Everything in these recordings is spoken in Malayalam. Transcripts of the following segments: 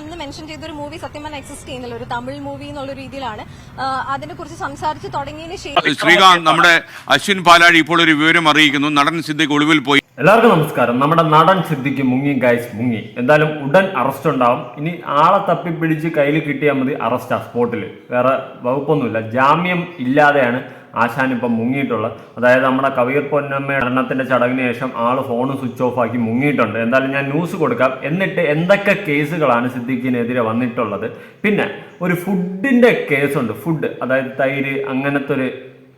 അന്ന് മെൻഷൻ ചെയ്ത ഒരു മൂവി സത്യം പറഞ്ഞാൽ എക്സിസ്റ്റ് ചെയ്യുന്നില്ല. ഒരു തമിഴ് മൂവി എന്നുള്ള രീതിയിലാണ്. അതിനെ കുറിച്ച് സംസാരിച്ച് തുടങ്ങിയതിന് ശേഷം ശ്രീകാന്ത് നമ്മുടെ അശ്വിൻ പാലാഴി ഇപ്പോൾ ഒരു വിവരം അറിയിക്കുന്നു. നടൻ സിദ്ദിഖ് ഒളിവിൽ പോയി. എല്ലാവർക്കും നമസ്കാരം. നമ്മുടെ നടൻ സിദ്ദിഖ് മുങ്ങി ഗൈസ് മുങ്ങി. എന്തായാലും ഉടൻ അറസ്റ്റ് ഉണ്ടാവും. ഇനി ആളെ തപ്പിപ്പിടിച്ച് കയ്യിൽ കിട്ടിയാൽ മതി അറസ്റ്റ് ആ സ്പോട്ടിൽ വേറെ വകുപ്പൊന്നുമില്ല. ജാമ്യം ഇല്ലാതെയാണ് ആശാൻ ഇപ്പം മുങ്ങിയിട്ടുള്ളത്. അതായത് നമ്മുടെ കവിയർ പൊന്നമ്മയുടെ മരണത്തിന്റെ ചടങ്ങിന് ശേഷം ആൾ ഫോൺ സ്വിച്ച് ഓഫ് ആക്കി മുങ്ങിയിട്ടുണ്ട്. എന്തായാലും ഞാൻ ന്യൂസ് കൊടുക്കാം. എന്നിട്ട് എന്തൊക്കെ കേസുകളാണ് സിദ്ദിഖിനെതിരെ വന്നിട്ടുള്ളത്. പിന്നെ ഒരു ഫുഡിന്റെ കേസുണ്ട്. ഫുഡ് അതായത് തൈര് അങ്ങനത്തെ ഒരു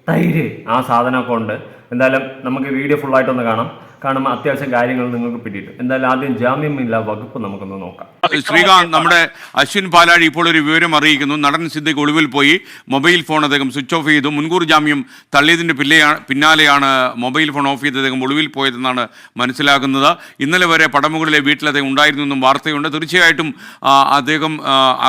തൈര് ആ സാധനമൊക്കെ ഉണ്ട്. എന്തായാലും നമുക്ക് വീഡിയോ ഫുള്ളായിട്ടൊന്ന് കാണാം. കാണുമ്പോൾ അത്യാവശ്യം കാര്യങ്ങൾ നിങ്ങൾക്ക് പിടിയിട്ടു. എന്തായാലും ആദ്യം ജാമ്യം ജാമ്യമില്ല വകുപ്പ് നമുക്കൊന്ന് നോക്കാം. ശ്രീകാന്ത് നമ്മുടെ അശ്വിൻ പാലാഴി ഇപ്പോൾ ഒരു വിവരം അറിയിക്കുന്നു. നടൻ സിദ്ദിഖ് ഒളിവിൽ പോയി. മൊബൈൽ ഫോൺ അദ്ദേഹം സ്വിച്ച് ഓഫ് ചെയ്തു. മുൻകൂർ ജാമ്യം തള്ളിയതിന്റെ പിന്നെയാണ് പിന്നാലെയാണ് മൊബൈൽ ഫോൺ ഓഫ് ചെയ്ത് അദ്ദേഹം ഒളിവിൽ പോയതെന്നാണ് മനസ്സിലാക്കുന്നത് ഇന്നലെ വരെ പടമുകളിലെ വീട്ടിൽ അദ്ദേഹം ഉണ്ടായിരുന്നു എന്നും വാർത്തയുണ്ട്. തീർച്ചയായിട്ടും അദ്ദേഹം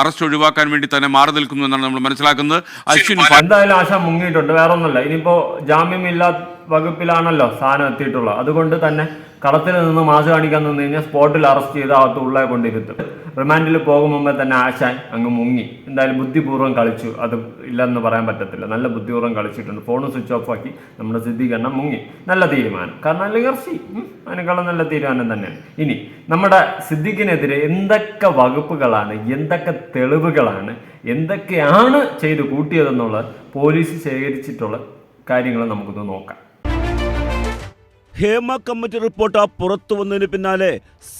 അറസ്റ്റ് ഒഴിവാക്കാൻ വേണ്ടി തന്നെ മാറി നിൽക്കുന്നു എന്നാണ് നമ്മൾ മനസ്സിലാക്കുന്നത്. അശ്വിൻ എന്തായാലും ആശ മുങ്ങിയിട്ടുണ്ട്. വേറെ ഒന്നുമില്ല ഇനിയിപ്പോ ജാമ്യമില്ലാ വകുപ്പിലാണല്ലോ സാധനം എത്തിയിട്ടുള്ളത്. അതുകൊണ്ട് തന്നെ കളത്തിൽ നിന്ന് മാസ് കാണിക്കാൻ നിന്ന് കഴിഞ്ഞാൽ സ്പോട്ടിൽ അറസ്റ്റ് ചെയ്ത് അകത്ത് ഉള്ളെ കൊണ്ടിരുത്തും. റിമാൻഡിൽ പോകും മുമ്പേ തന്നെ ആശാൻ അങ്ങ് മുങ്ങി. എന്തായാലും ബുദ്ധിപൂർവം കളിച്ചു. അത് ഇല്ലെന്ന് പറയാൻ പറ്റത്തില്ല. നല്ല ബുദ്ധിപൂർവം കളിച്ചിട്ടുണ്ട്. ഫോൺ സ്വിച്ച് ഓഫ് ആക്കി നമ്മുടെ സിദ്ധികരണം മുങ്ങി. നല്ല തീരുമാനം. കാരണം അല്ലെങ്കിൽ ഇറച്ചി അതിനേക്കാളും നല്ല തീരുമാനം തന്നെയാണ്. ഇനി നമ്മുടെ സിദ്ദിഖിനെതിരെ എന്തൊക്കെ വകുപ്പുകളാണ് എന്തൊക്കെ തെളിവുകളാണ് എന്തൊക്കെയാണ് ചെയ്ത് കൂട്ടിയതെന്നുള്ളത് പോലീസ് ശേഖരിച്ചിട്ടുള്ള കാര്യങ്ങൾ നമുക്കൊന്ന് നോക്കാം. ഹേമ കമ്മിറ്റി റിപ്പോർട്ട് പുറത്തു വന്നതിന് പിന്നാലെ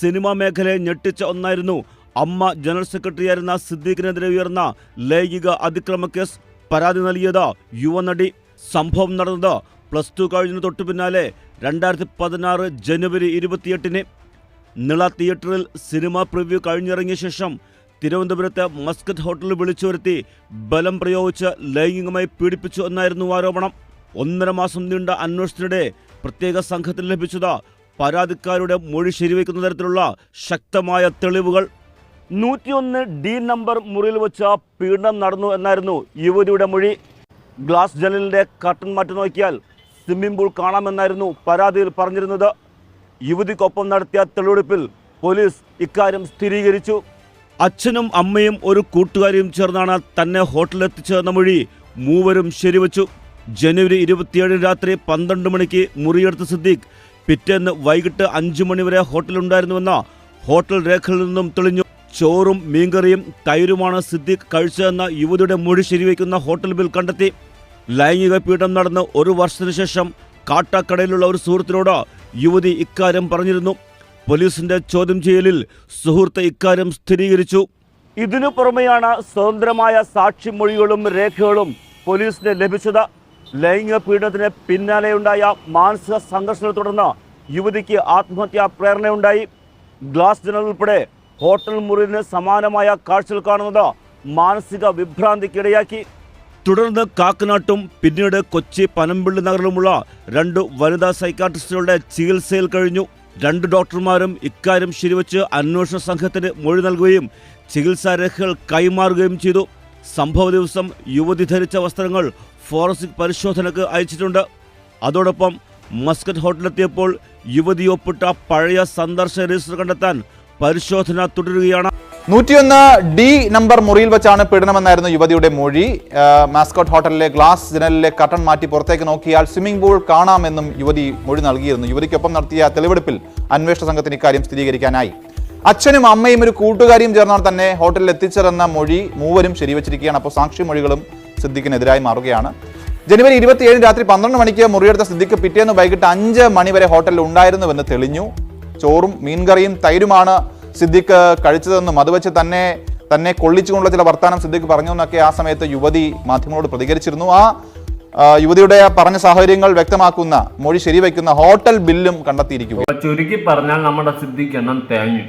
സിനിമാ മേഖലയെ ഞെട്ടിച്ച ഒന്നായിരുന്നു. അമ്മ ജനറൽ സെക്രട്ടറിയായിരുന്ന സിദ്ദീഖിനെതിരെ ഉയർന്ന ലൈംഗിക അതിക്രമ കേസ് പരാതി നൽകിയത് യുവനടി സംഭവം നടന്നത് പ്ലസ് ടു കഴിഞ്ഞതിന് തൊട്ടു പിന്നാലെ രണ്ടായിരത്തി പതിനാറ് ജനുവരി ഇരുപത്തിയെട്ടിന്. നിള തിയേറ്ററിൽ സിനിമ പ്രിവ്യൂ കഴിഞ്ഞിറങ്ങിയ ശേഷം തിരുവനന്തപുരത്തെ മസ്കറ്റ് ഹോട്ടലിൽ വിളിച്ചു വരുത്തി ബലം പ്രയോഗിച്ച് ലൈംഗികമായി പീഡിപ്പിച്ചു എന്നായിരുന്നു ആരോപണം. ഒന്നര മാസം നീണ്ട അന്വേഷണത്തിനിടെ പ്രത്യേക സംഘത്തിന് ലഭിച്ചത് പരാതിക്കാരുടെ മൊഴി ശരിവയ്ക്കുന്ന തരത്തിലുള്ള ശക്തമായ തെളിവുകൾ. നൂറ്റിയൊന്ന് ഡി നമ്പർ മുറിയിൽ വെച്ച് പീഡനം നടന്നു എന്നായിരുന്നു യുവതിയുടെ മൊഴി. ഗ്ലാസ് ജനലിന്റെ കർട്ടൻ മാറ്റി നോക്കിയാൽ സ്വിമ്മിംഗ് പൂൾ കാണാമെന്നായിരുന്നു പരാതിയിൽ പറഞ്ഞിരുന്നത്. യുവതിക്കൊപ്പം നടത്തിയ തെളിവെടുപ്പിൽ പോലീസ് ഇക്കാര്യം സ്ഥിരീകരിച്ചു. അച്ഛനും അമ്മയും ഒരു കൂട്ടുകാരിയും ചേർന്നാണ് തന്നെ ഹോട്ടലിലെത്തിച്ചതെന്ന മൊഴി മൂവരും ശരിവച്ചു. ജനുവരി ഇരുപത്തിയേഴ് രാത്രി പന്ത്രണ്ട് മണിക്ക് മുറിയെടുത്ത സിദ്ദീഖ് പിറ്റേന്ന് വൈകിട്ട് അഞ്ചു മണിവരെ ഹോട്ടലുണ്ടായിരുന്നുവെന്ന ഹോട്ടൽ രേഖയിൽ നിന്നും തെളിഞ്ഞു. ചോറും മീൻകറിയും തൈരുമാണ് സിദ്ദീഖ് കഴിച്ചതെന്ന യുവതിയുടെ മൊഴി ശരിവയ്ക്കുന്ന ഹോട്ടൽ ബിൽ കണ്ടെത്തി. ലൈംഗിക പീഡനം നടന്ന് ഒരു വർഷത്തിനു ശേഷം കാട്ടാക്കടയിലുള്ള ഒരു സുഹൃത്തിനോട് യുവതി ഇക്കാര്യം പറഞ്ഞിരുന്നു. പോലീസിന്റെ ചോദ്യം ചെയ്യലിൽ സുഹൃത്ത് ഇക്കാര്യം സ്ഥിരീകരിച്ചു. ഇതിനു പുറമെയാണ് സ്വതന്ത്രമായ സാക്ഷിമൊഴികളും രേഖകളും പോലീസിന് ലഭിച്ചത്. ലൈംഗിക പീഡനത്തിന് പിന്നാലെയുണ്ടായ മാനസിക സംഘർഷത്തെ തുടർന്ന് യുവതിക്ക് ആത്മഹത്യാ പ്രേരണയുണ്ടായി. ഗ്ലാസ് ജനൽ ഉൾപ്പെടെ ഹോട്ടൽ മുറിന് സമാനമായ കാഴ്ചകൾ കാണുന്നത് മാനസിക വിഭ്രാന്തിക്കിടയാക്കി. തുടർന്ന് കാക്കനാട്ടും പിന്നീട് കൊച്ചി പനമ്പിള്ളി നഗറിലുമുള്ള രണ്ട് വനിതാ സൈക്കാട്രിസ്റ്റുകളുടെ ചികിത്സയിൽ കഴിഞ്ഞു. രണ്ട് ഡോക്ടർമാരും ഇക്കാര്യം ശരിവച്ച് അന്വേഷണ സംഘത്തിന് മൊഴി നൽകുകയും ചികിത്സാരേഖകൾ കൈമാറുകയും ചെയ്തു. സംഭവ ദിവസം യുവതി ധരിച്ച വസ്ത്രങ്ങൾ ഫോറൻസിക് പരിശോധനക്ക് അയച്ചിട്ടുണ്ട്. അതോടൊപ്പം മസ്കറ്റ് ഹോട്ടലിലെത്തിയപ്പോൾ യുവതി ഒപ്പിട്ട പഴയ സന്ദർശന രജിസ്റ്റർ കണ്ടെത്താൻ പരിശോധന തുടരുകയാണ്. നൂറ്റിയൊന്ന് ഡി നമ്പർ മുറിയിൽ വെച്ചാണ് പീഡനമെന്നായിരുന്നു യുവതിയുടെ മൊഴി. മാസ്കോട്ട് ഹോട്ടലിലെ ഗ്ലാസ് ജനലിലെ കട്ടൺ മാറ്റി പുറത്തേക്ക് നോക്കിയാൽ സ്വിമ്മിംഗ് പൂൾ കാണാമെന്നും യുവതി മൊഴി നൽകിയിരുന്നു. യുവതിക്കൊപ്പം നടത്തിയ തെളിവെടുപ്പിൽ അന്വേഷണ സംഘത്തിന് ഇക്കാര്യം സ്ഥിരീകരിക്കാനായി. അച്ഛനും അമ്മയും ഒരു കൂട്ടുകാരിയും ചേർന്നാണ് തന്നെ ഹോട്ടലിൽ എത്തിച്ചതെന്ന മൊഴി മൂവരും ശരിവച്ചിരിക്കുകയാണ്. അപ്പോൾ സാക്ഷിമൊഴികളും സിദ്ദിഖിനെതിരായി മാറുകയാണ്. ജനുവരി ഇരുപത്തിയേഴ് രാത്രി പന്ത്രണ്ട് മണിക്ക് മുറിയെടുത്ത സിദ്ദിഖ് പിറ്റേന്ന് വൈകിട്ട് അഞ്ച് മണി വരെ ഹോട്ടലിൽ ഉണ്ടായിരുന്നുവെന്ന് തെളിഞ്ഞു. ചോറും മീൻകറിയും തൈരുമാണ് സിദ്ദിഖ് കഴിച്ചതെന്നും അത് വെച്ച് തന്നെ തന്നെ കൊള്ളിച്ചുകൊണ്ടുള്ള ചില വർത്തമാനം സിദ്ദിഖ് പറഞ്ഞു എന്നൊക്കെ ആ സമയത്ത് യുവതി മാധ്യമങ്ങളോട് പ്രതികരിച്ചിരുന്നു. ആ യുവതിയുടെ പറഞ്ഞ സാഹചര്യങ്ങൾ വ്യക്തമാക്കുന്ന മൊഴി ശരിവയ്ക്കുന്ന ഹോട്ടൽ ബില്ലും കണ്ടെത്തിയിരിക്കുക അപ്പൊ ചുരുക്കി പറഞ്ഞാൽ നമ്മുടെ സിദ്ദിഖ് എണ്ണം തേഞ്ഞു.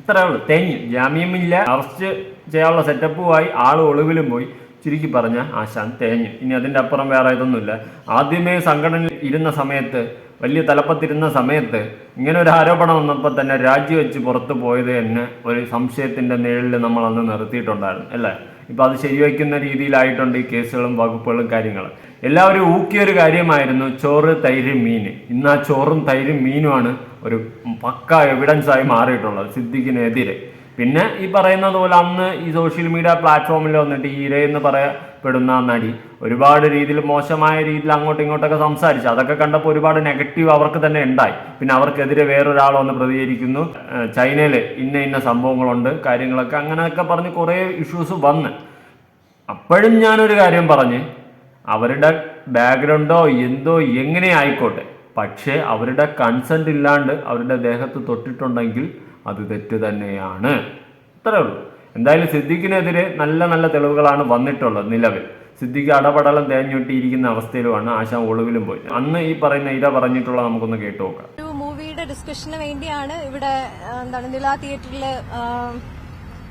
ഇത്രയേ ഉള്ളൂ. തേഞ്ഞു. ജാമ്യമില്ല. അറസ്റ്റ് ചെയ്യാനുള്ള സെറ്റപ്പുമായി ആൾ ഒളിവിലും പോയി. ചുരുക്കി പറഞ്ഞ ആശാൻ തേഞ്ഞു. ഇനി അതിന്റെ അപ്പുറം വേറെ ഇതൊന്നുമില്ല. ആദ്യമേ സംഘടനയിൽ ഇരുന്ന സമയത്ത് വലിയ തലപ്പത്തിരുന്ന സമയത്ത് ഇങ്ങനെ ഒരു ആരോപണം വന്നപ്പോൾ തന്നെ രാജിവെച്ച് പുറത്തു പോയത് തന്നെ ഒരു സംശയത്തിന്റെ നിഴലിൽ നമ്മൾ അന്ന് നിർത്തിയിട്ടുണ്ടായിരുന്നു അല്ലേ? ഇപ്പോൾ അത് ശരിവയ്ക്കുന്ന രീതിയിലായിട്ടുണ്ട് ഈ കേസുകളും വകുപ്പുകളും കാര്യങ്ങളും. എല്ലാവരും ഊക്കിയൊരു കാര്യമായിരുന്നു ചോറ് തൈര് മീൻ ഇന്ന് ആ ചോറും തൈരും മീനുമാണ് ഒരു പക്ക എവിഡൻസ് ആയി മാറിയിട്ടുള്ളത് സിദ്ദിഖിനെതിരെ. പിന്നെ ഈ പറയുന്നത് പോലെ അന്ന് ഈ സോഷ്യൽ മീഡിയ പ്ലാറ്റ്ഫോമിൽ വന്നിട്ട് ഈ ഇരയെന്ന് പറയപ്പെടുന്ന നടി ഒരുപാട് രീതിയിൽ മോശമായ രീതിയിൽ അങ്ങോട്ടും ഇങ്ങോട്ടൊക്കെ സംസാരിച്ചു. അതൊക്കെ കണ്ടപ്പോൾ ഒരുപാട് നെഗറ്റീവ് അവർക്ക് തന്നെ ഉണ്ടായി. പിന്നെ അവർക്കെതിരെ വേറൊരാൾ വന്ന് പ്രതികരിക്കുന്നു. ചൈനയിൽ ഇന്ന ഇന്ന സംഭവങ്ങളുണ്ട് കാര്യങ്ങളൊക്കെ അങ്ങനെയൊക്കെ പറഞ്ഞ് കുറേ ഇഷ്യൂസ് വന്ന്. അപ്പോഴും ഞാനൊരു കാര്യം പറഞ്ഞ് അവരുടെ ബാക്ക്ഗ്രൗണ്ടോ എന്തോ എങ്ങനെ ആയിക്കോട്ടെ പക്ഷേ അവരുടെ കൺസെന്റ് ഇല്ലാണ്ട് അവരുടെ ദേഹത്ത് തൊട്ടിട്ടുണ്ടെങ്കിൽ അത് തെറ്റ് തന്നെയാണ്. ഇത്രേ ഉള്ളൂ. എന്തായാലും സിദ്ദിഖിനെതിരെ നല്ല നല്ല തെളിവുകളാണ് വന്നിട്ടുള്ളത് നിലവിൽ. സിദ്ദിഖ് അടപടലം തേഞ്ഞൊട്ടിയിരിക്കുന്ന അവസ്ഥയിലുമാണ് ആശാ ഒളിവിലും പോയി. അന്ന് ഈ പറയുന്ന ഇര പറഞ്ഞിട്ടുള്ള നമുക്കൊന്ന് കേട്ടു നോക്കാം. ഒരു മൂവിയുടെ ഡിസ്കഷന് വേണ്ടിയാണ് ഇവിടെ എന്താണ് നില തിയേറ്ററിൽ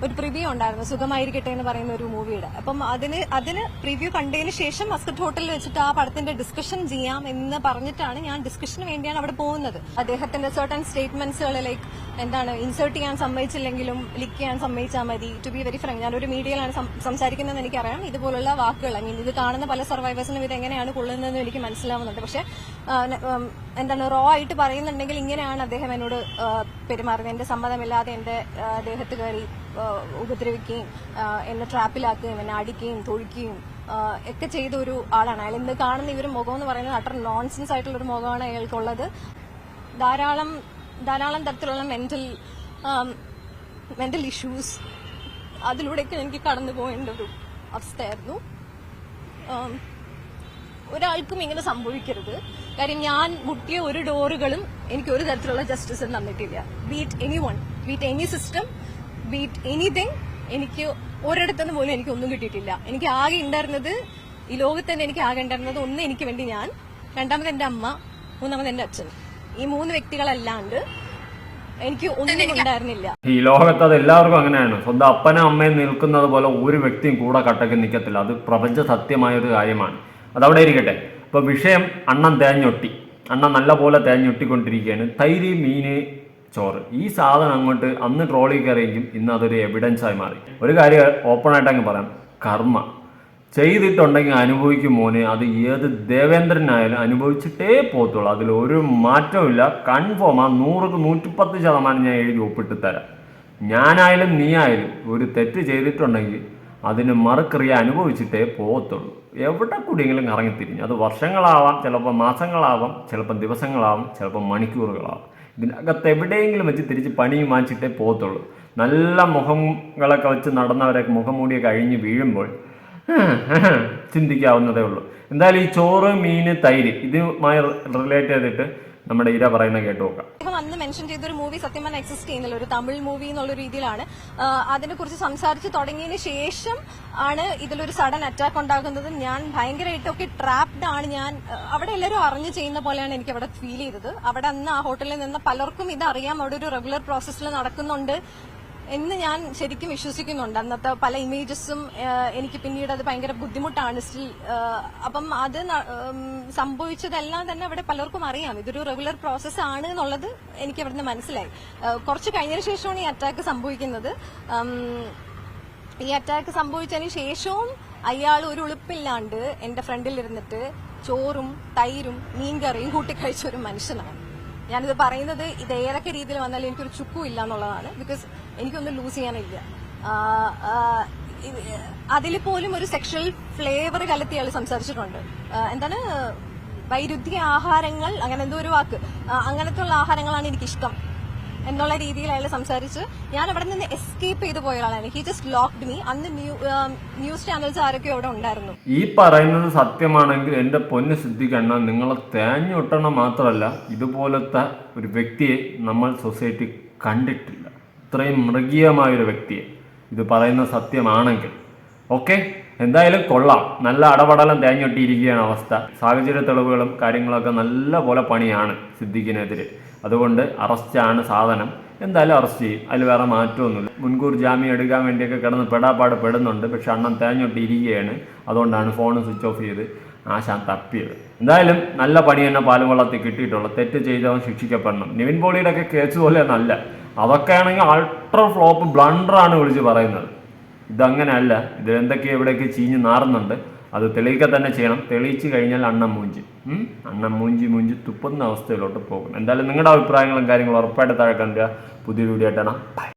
ഒരു പ്രിവ്യൂ ഉണ്ടായിരുന്നു. സുഖമായിരിക്കട്ടെ എന്ന് പറയുന്ന ഒരു മൂവിയുടെ. അപ്പം അതിന് അതിന് പ്രിവ്യൂ കണ്ടതിന് ശേഷം മസ്കറ്റ് ഹോട്ടലിൽ വെച്ചിട്ട് ആ പടത്തിന്റെ ഡിസ്കഷൻ ചെയ്യാം എന്ന് പറഞ്ഞിട്ടാണ് ഞാൻ ഡിസ്കഷന് വേണ്ടിയാണ് അവിടെ പോകുന്നത്. അദ്ദേഹത്തിന്റെ സർട്ടൺ സ്റ്റേറ്റ്മെന്റ്സുകൾ ലൈക്ക് എന്താണ് ഇൻസേർട്ട് ചെയ്യാൻ സമ്മതിച്ചില്ലെങ്കിലും ലിക്ക് ചെയ്യാൻ സമ്മതിച്ചാൽ മതി. ടു ബി വെരി ഫ്രങ്ക് ഞാനൊരു മീഡിയയിലാണ് സംസാരിക്കുന്നതെന്ന് എനിക്കറിയാം. ഇതുപോലുള്ള വാക്കുകൾ ഐ മീൻ ഇത് കാണുന്ന പല സർവൈവേഴ്സിനും ഇത് എങ്ങനെയാണ് കൊള്ളുന്നതെന്ന് എനിക്ക് മനസ്സിലാവുന്നുണ്ട്. പക്ഷെ എന്താണ് റോ ആയിട്ട് പറയുന്നുണ്ടെങ്കിൽ ഇങ്ങനെയാണ് അദ്ദേഹം എന്നോട് പെരുമാറുന്നത്. എന്റെ സമ്മതമില്ലാതെ എന്റെ ദേഹത്ത് കയറി ഉപദ്രവിക്കുകയും എന്നെ ട്രാപ്പിലാക്കുകയും എന്നെ അടിക്കുകയും തൊഴിക്കുകയും ഒക്കെ ചെയ്ത ഒരു ആളാണ്. അയാൾ ഇന്ന് കാണുന്ന ഈ മുഖം എന്ന് പറയുന്നത് അട്ടർ നോൺസെൻസ് ആയിട്ടുള്ള ഒരു മുഖമാണ് അയാൾക്കുള്ളത്. ധാരാളം ധാരാളം തരത്തിലുള്ള മെന്റൽ മെന്റൽ ഇഷ്യൂസ് അതിലൂടെയൊക്കെ എനിക്ക് കടന്നു പോകേണ്ട ഒരു അവസ്ഥയായിരുന്നു. ഒരാൾക്കും ഇങ്ങനെ സംഭവിക്കരുത്. കാര്യം ഞാൻ മുട്ടിയ ഒരു ഡോറുകളും എനിക്ക് ഒരു തരത്തിലുള്ള ജസ്റ്റിസും തന്നിട്ടില്ല. Beat any one beat any system beat anything എനിക്ക് ഒരിടത്തുനിന്ന് പോലും എനിക്ക് ഒന്നും കിട്ടിയിട്ടില്ല. എനിക്ക് ആകെ ഉണ്ടായിരുന്നത് ഈ ലോകത്ത് തന്നെ എനിക്ക് ആകെ ഉണ്ടായിരുന്നത് ഒന്ന് എനിക്ക് വേണ്ടി ഞാൻ രണ്ടാമത് എന്റെ അമ്മ മൂന്നാമത് എന്റെ അച്ഛൻ. ഈ മൂന്ന് വ്യക്തികളല്ലാണ്ട് എനിക്ക് ഒന്നും ഉണ്ടായിരുന്നില്ല. ഈ ലോകത്ത് അത് എല്ലാവർക്കും അങ്ങനെയാണ്. സ്വന്തം അപ്പനും അമ്മയും നിൽക്കുന്നത് പോലെ ഒരു വ്യക്തിയും കൂടെ കട്ടക്ക് നിൽക്കത്തില്ല. അത് പ്രപഞ്ച സത്യമായ ഒരു കാര്യമാണ്. അതവിടെ ഇരിക്കട്ടെ. അപ്പോൾ വിഷയം അണ്ണൻ തേഞ്ഞൊട്ടി. അണ്ണൻ നല്ല പോലെ തേഞ്ഞൊട്ടിക്കൊണ്ടിരിക്കുകയാണ്. തൈര് മീന് ചോറ്. ഈ സാധനം അങ്ങോട്ട് അന്ന് ട്രോളിൽ കയറിയെങ്കിലും ഇന്ന് അതൊരു എവിഡൻസായി മാറി. ഒരു കാര്യം ഓപ്പൺ ആയിട്ട് അങ്ങ് പറയാം. കർമ്മ. ചെയ്തിട്ടുണ്ടെങ്കിൽ അനുഭവിക്കും മോനെ. അത് ഏത് ദേവേന്ദ്രനായാലും അനുഭവിച്ചിട്ടേ പോത്തുള്ളൂ അതിൽ ഒരു മാറ്റവും കൺഫേം ആ നൂറുക്ക് നൂറ്റിപ്പത്ത് ശതമാനം ഞാൻ എഴുതി ഒപ്പിട്ട് തരാം. ഞാനായാലും നീ ആയാലും ഒരു തെറ്റ് ചെയ്തിട്ടുണ്ടെങ്കിൽ അതിന് മറുക്രിയ അനുഭവിച്ചിട്ടേ പോകത്തുള്ളൂ എവിടെ കൂടിയെങ്കിലും ഇറങ്ങിത്തിരിഞ്ഞു അത് വർഷങ്ങളാവാം ചിലപ്പോൾ മാസങ്ങളാവാം ചിലപ്പോൾ ദിവസങ്ങളാവാം ചിലപ്പോൾ മണിക്കൂറുകളാവാം. ഇതിനകത്ത് എവിടെയെങ്കിലും വെച്ച് തിരിച്ച് പണി മാച്ചിട്ടേ പോകത്തുള്ളൂ നല്ല മുഖങ്ങളൊക്കെ വെച്ച് നടന്നവരൊക്കെ മുഖംമൂടിയൊക്കെ അഴിഞ്ഞ് വീഴുമ്പോൾ ചിന്തിക്കാവുന്നതേ ഉള്ളൂ. എന്തായാലും ഈ ചോറ് മീന് തൈര് ഇതുമായി റിലേറ്റ് ചെയ്തിട്ട് നമ്മുടെ ഇര പറയുന്ന കേട്ട് നോക്കാം ഇപ്പൊ അന്ന് മെൻഷൻ ചെയ്ത ഒരു മൂവി സത്യം പറഞ്ഞാൽ എക്സിസ്റ്റ് ചെയ്യുന്നില്ല. ഒരു തമിഴ് മൂവി എന്നുള്ള രീതിയിലാണ്. അതിനെ കുറിച്ച് സംസാരിച്ച് തുടങ്ങിയതിന് ശേഷം ആണ് ഇതിലൊരു സഡൻ അറ്റാക്ക് ഉണ്ടാകുന്നത്. ഞാൻ ഭയങ്കരമായിട്ടൊക്കെ ട്രാപ്ഡ് ആണ് ഞാൻ. അവിടെ എല്ലാവരും അറിഞ്ഞു ചെയ്യുന്ന പോലെയാണ് എനിക്ക് അവിടെ ഫീൽ ചെയ്തത്. അവിടെ അന്ന് ആ ഹോട്ടലിൽ നിന്ന് പലർക്കും ഇതറിയാം. അവിടെ ഒരു റെഗുലർ പ്രോസസ്സിൽ നടക്കുന്നുണ്ട്. എന്ന് ഞാൻ ശരിക്കും വിശ്വസിക്കുന്നുണ്ട്. അന്നത്തെ പല ഇമേജസും എനിക്ക് പിന്നീട് അത് ഭയങ്കര ബുദ്ധിമുട്ടാണ്. സ്റ്റിൽ അപ്പം അത് സംഭവിച്ചതെല്ലാം തന്നെ അവിടെ പലർക്കും അറിയാം. ഇതൊരു റെഗുലർ പ്രോസസ് ആണ് എന്നുള്ളത് എനിക്ക് അവിടുന്ന് മനസ്സിലായി. കുറച്ച് കഴിഞ്ഞതിന് ശേഷമാണ് ഈ അറ്റാക്ക് സംഭവിക്കുന്നത്. ഈ അറ്റാക്ക് സംഭവിച്ചതിന് ശേഷവും അയാൾ ഒരു ഉളുപ്പില്ലാണ്ട് എന്റെ ഫ്രണ്ടിൽ ഇരുന്നിട്ട് ചോറും തൈരും മീൻകറിയും കൂട്ടിക്കഴിച്ച ഒരു മനുഷ്യനാണ്. ഞാനിത് പറയുന്നത് ഇത് ഏതൊക്കെ രീതിയിൽ വന്നാലും എനിക്കൊരു ചുക്കും ഇല്ല എന്നുള്ളതാണ് ബിക്കോസ് എനിക്കൊന്നും ലൂസ് ചെയ്യാനില്ല. അതിൽ പോലും ഒരു സെക്ഷൽ ഫ്ലേവർ കലർത്തി അയാൾ സംസാരിച്ചിട്ടുണ്ട്. എന്താണ്? വൈരുദ്ധ്യ ആഹാരങ്ങൾ അങ്ങനെ എന്തോ ഒരു വാക്ക്. അങ്ങനത്തെ ഉള്ള ആഹാരങ്ങളാണ് എനിക്കിഷ്ടം. എന്നുള്ള രീതിയിൽ അയാൾ സംസാരിച്ച്. ഞാൻ അവിടെ നിന്ന് എസ്കേപ്പ് ചെയ്തു പോയ ഒരാളാണ്. ഹി ജസ്റ്റ് ലോക്ക്ഡ് മീ അന്ന് ന്യൂസ് ചാനൽസ് ആരൊക്കെ അവിടെ ഉണ്ടായിരുന്നു. ഈ പറയുന്നത് സത്യമാണെങ്കിൽ എന്റെ പൊന്ന് സിദ്ധിക്കണ്ണ നിങ്ങളെ തേഞ്ഞൊട്ടണം മാത്രമല്ല ഇതുപോലത്തെ ഒരു വ്യക്തിയെ നമ്മൾ സൊസൈറ്റി കണ്ടിട്ടില്ല. ഇത്രയും മൃഗീയമായ ഒരു വ്യക്തിയെ. ഇത് പറയുന്ന സത്യമാണെങ്കിൽ. ഓക്കെ എന്തായാലും കൊള്ളാം. നല്ല അടപടലം തേഞ്ഞൊട്ടിയിരിക്കുകയാണ് അവസ്ഥ. സാഹചര്യ തെളിവുകളും കാര്യങ്ങളൊക്കെ നല്ല പോലെ പണിയാണ് സിദ്ദിഖിനെതിരെ. അതുകൊണ്ട് അറസ്റ്റാണ് സാധനം. എന്തായാലും അറസ്റ്റ് ചെയ്യും. അതിൽ വേറെ മാറ്റമൊന്നുമില്ല. മുൻകൂർ ജാമ്യം എടുക്കാൻ വേണ്ടിയൊക്കെ കിടന്ന് പെടാപ്പാട് പെടുന്നുണ്ട്. പക്ഷെ അണ്ണൻ തേഞ്ഞൊട്ടിയിരിക്കുകയാണ്. അതുകൊണ്ടാണ് ഫോൺ സ്വിച്ച് ഓഫ് ചെയ്ത് ആശാൻ തപ്പിയത്. എന്തായാലും നല്ല പണി തന്നെ പാലുവള്ളത്തിൽ കിട്ടിയിട്ടുള്ളൂ. തെറ്റ് ചെയ്തവൻ ശിക്ഷിക്കപ്പെടണം. നിവിൻ പോളിയുടെ ഒക്കെ കേസ് പോലെ നല്ല. അതൊക്കെയാണെങ്കിൽ അൾട്രാ ഫ്ലോപ്പ് ബ്ലണ്ടറാണ് വിളിച്ച് പറയുന്നത്. ഇതങ്ങനെയല്ല ഇതിലെന്തൊക്കെ എവിടെയൊക്കെ ചീഞ്ഞ് നാറുന്നുണ്ട്. അത് തെളിയിക്കുക തന്നെ ചെയ്യണം. തെളിയിച്ച് കഴിഞ്ഞാൽ അണ്ണം മൂഞ്ചി? അണ്ണം മൂഞ്ചി മൂഞ്ചി തുപ്പുന്ന അവസ്ഥയിലോട്ട് പോകും. എന്തായാലും നിങ്ങളുടെ അഭിപ്രായങ്ങളും കാര്യങ്ങളും ഉറപ്പായിട്ട് താഴെ കണ്ടുക പുതിയ വീഡിയോ ആയിട്ടാണ് ബൈ